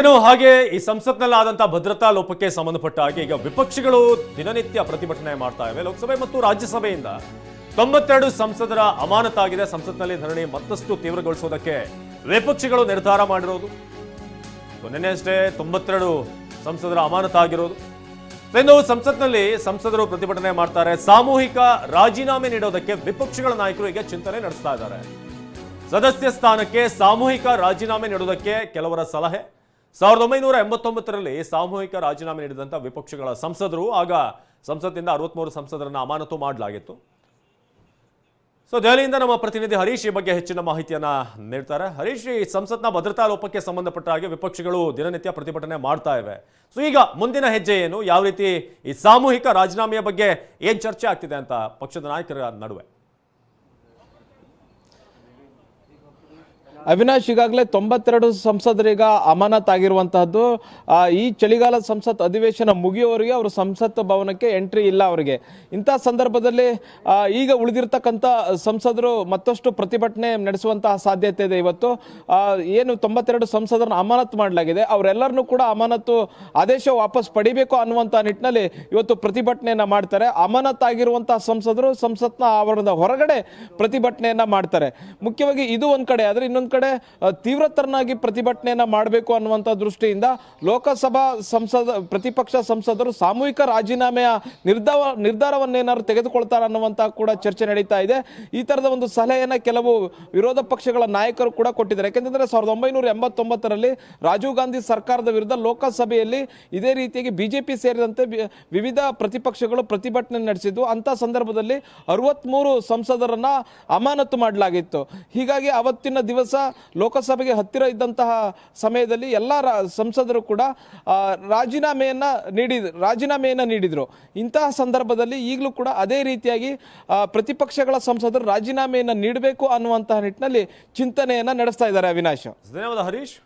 ಏನು ಹಾಗೆ ಈ ಸಂಸತ್ನಲ್ಲಿ ಆದಂತಹ ಭದ್ರತಾ ಲೋಪಕ್ಕೆ ಸಂಬಂಧಪಟ್ಟ ಹಾಗೆ ಈಗ ವಿಪಕ್ಷಗಳು ದಿನನಿತ್ಯ ಪ್ರತಿಭಟನೆ ಮಾಡ್ತಾ ಇವೆ. ಲೋಕಸಭೆ ಮತ್ತು ರಾಜ್ಯಸಭೆಯಿಂದ ತೊಂಬತ್ತೆರಡು ಸಂಸದರ ಅಮಾನತಾಗಿದೆ. ಸಂಸತ್ನಲ್ಲಿ ಧರಣಿ ಮತ್ತಷ್ಟು ತೀವ್ರಗೊಳಿಸೋದಕ್ಕೆ ವಿಪಕ್ಷಗಳು ನಿರ್ಧಾರ ಮಾಡಿರೋದು. ನಿನ್ನೆ ಅಷ್ಟೇ ತೊಂಬತ್ತೆರಡು ಸಂಸದರ ಅಮಾನತಾಗಿರೋದು ಇನ್ನು ಸಂಸತ್ನಲ್ಲಿ ಸಂಸದರು ಪ್ರತಿಭಟನೆ ಮಾಡ್ತಾರೆ. ಸಾಮೂಹಿಕ ರಾಜೀನಾಮೆ ನೀಡೋದಕ್ಕೆ ವಿಪಕ್ಷಗಳ ನಾಯಕರು ಈಗ ಚಿಂತನೆ ನಡೆಸ್ತಾ ಇದ್ದಾರೆ. ಸದಸ್ಯ ಸ್ಥಾನಕ್ಕೆ ಸಾಮೂಹಿಕ ರಾಜೀನಾಮೆ ನೀಡೋದಕ್ಕೆ ಕೆಲವರ ಸಲಹೆ. ಸಾವಿರದ ಒಂಬೈನೂರ ಎಂಬತ್ತೊಂಬತ್ತರಲ್ಲಿ ಸಾಮೂಹಿಕ ರಾಜೀನಾಮೆ ನೀಡಿದಂಥ ವಿಪಕ್ಷಗಳ ಸಂಸದರು, ಆಗ ಸಂಸತ್ತಿಂದ ಅರವತ್ಮೂರು ಸಂಸದರನ್ನು ಅಮಾನತು ಮಾಡಲಾಗಿತ್ತು. ಸೊ ದೆಹಲಿಯಿಂದ ನಮ್ಮ ಪ್ರತಿನಿಧಿ ಹರೀಶ್ ಈ ಬಗ್ಗೆ ಹೆಚ್ಚಿನ ಮಾಹಿತಿಯನ್ನ ನೀಡ್ತಾರೆ. ಹರೀಶ್, ಈ ಸಂಸತ್ನ ಭದ್ರತಾ ಲೋಪಕ್ಕೆ ಸಂಬಂಧಪಟ್ಟ ಹಾಗೆ ವಿಪಕ್ಷಗಳು ದಿನನಿತ್ಯ ಪ್ರತಿಭಟನೆ ಮಾಡ್ತಾ ಇವೆ. ಸೊ ಈಗ ಮುಂದಿನ ಹೆಜ್ಜೆ ಏನು? ಯಾವ ರೀತಿ ಈ ಸಾಮೂಹಿಕ ರಾಜೀನಾಮೆಯ ಬಗ್ಗೆ ಏನು ಚರ್ಚೆ ಆಗ್ತಿದೆ ಅಂತ ಪಕ್ಷದ ನಾಯಕರ ನಡುವೆ? ಅವಿನಾಶ್ ಈಗಾಗಲೇ ತೊಂಬತ್ತೆರಡು ಸಂಸದರೀಗ ಅಮಾನತ್ ಆಗಿರುವಂತಹದ್ದು. ಆ, ಈ ಚಳಿಗಾಲದ ಸಂಸತ್ ಅಧಿವೇಶನ ಮುಗಿಯುವವರೆಗೆ ಅವರು ಸಂಸತ್ ಭವನಕ್ಕೆ ಎಂಟ್ರಿ ಇಲ್ಲ ಅವರಿಗೆ. ಇಂಥ ಸಂದರ್ಭದಲ್ಲಿ ಈಗ ಉಳಿದಿರ್ತಕ್ಕಂಥ ಸಂಸದರು ಮತ್ತಷ್ಟು ಪ್ರತಿಭಟನೆ ನಡೆಸುವಂತಹ ಸಾಧ್ಯತೆ ಇದೆ ಇವತ್ತು. ಏನು ತೊಂಬತ್ತೆರಡು ಸಂಸದರನ್ನು ಅಮಾನತ್ ಮಾಡಲಾಗಿದೆ. ಅವರೆಲ್ಲರನ್ನೂ ಕೂಡ ಅಮಾನತು ಆದೇಶ ವಾಪಸ್ ಪಡಿಬೇಕು ಅನ್ನುವಂಥ ನಿಟ್ಟಿನಲ್ಲಿ ಇವತ್ತು ಪ್ರತಿಭಟನೆಯನ್ನು ಮಾಡ್ತಾರೆ. ಅಮಾನತ್ ಆಗಿರುವಂತಹ ಸಂಸದರು ಸಂಸತ್ನ ಆವರಣದ ಹೊರಗಡೆ ಪ್ರತಿಭಟನೆಯನ್ನು ಮಾಡ್ತಾರೆ. ಮುಖ್ಯವಾಗಿ ಇದು ಒಂದು ಕಡೆ ಆದರೆ ಇನ್ನೊಂದ್ ಕಡೆ ತೀವ್ರತರನಾಗಿ ಪ್ರತಿಭಟನೆಯನ್ನ ಮಾಡಬೇಕು ಅನ್ನುವಂಥ ದೃಷ್ಟಿಯಿಂದ ಲೋಕಸಭಾ ಸಂಸದ, ಪ್ರತಿಪಕ್ಷ ಸಂಸದರು ಸಾಮೂಹಿಕ ರಾಜೀನಾಮೆಯ ನಿರ್ಧಾರ ನಿರ್ಧಾರವನ್ನೇನಾದ್ರು ತೆಗೆದುಕೊಳ್ತಾರೆ ಅನ್ನುವಂಥ ಕೂಡ ಚರ್ಚೆ ನಡೀತಾ ಇದೆ. ಈ ತರದ ಒಂದು ಸಲಹೆಯನ್ನು ಕೆಲವು ವಿರೋಧ ಪಕ್ಷಗಳ ನಾಯಕರು ಕೂಡ ಕೊಟ್ಟಿದ್ದಾರೆ. ಯಾಕೆಂತಂದರೆ ಸಾವಿರದ ಒಂಬೈನೂರ ಎಂಬತ್ತೊಂಬತ್ತರಲ್ಲಿ ರಾಜೀವ್ ಗಾಂಧಿ ಸರ್ಕಾರದ ವಿರುದ್ಧ ಲೋಕಸಭೆಯಲ್ಲಿ ಇದೇ ರೀತಿಯಾಗಿ ಬಿಜೆಪಿ ಸೇರಿದಂತೆ ವಿವಿಧ ಪ್ರತಿಪಕ್ಷಗಳು ಪ್ರತಿಭಟನೆ ನಡೆಸಿದ್ದು ಅಂತ ಸಂದರ್ಭದಲ್ಲಿ ಅರವತ್ಮೂರು ಸಂಸದರನ್ನ ಅಮಾನತು ಮಾಡಲಾಗಿತ್ತು. ಹೀಗಾಗಿ ಅವತ್ತಿನ ದಿವಸ ಲೋಕಸಭೆಗೆ ಹತ್ತಿರ ಇದ್ದಂತಹ ಸಮಯದಲ್ಲಿ ಎಲ್ಲ ಸಂಸದರು ಕೂಡ ರಾಜೀನಾಮೆಯನ್ನು ನೀಡಿ, ರಾಜೀನಾಮೆಯನ್ನು ನೀಡಿದ್ರು. ಇಂತಹ ಸಂದರ್ಭದಲ್ಲಿ ಈಗಲೂ ಕೂಡ ಅದೇ ರೀತಿಯಾಗಿ ಪ್ರತಿಪಕ್ಷಗಳ ಸಂಸದರು ರಾಜೀನಾಮೆಯನ್ನು ನೀಡಬೇಕು ಅನ್ನುವಂತಹ ನಿಟ್ಟಿನಲ್ಲಿ ಚಿಂತನೆಯನ್ನ ನಡೆಸ್ತಾ ಇದ್ದಾರೆ ಅವಿನಾಶ್. ಧನ್ಯವಾದ ಹರೀಶ್.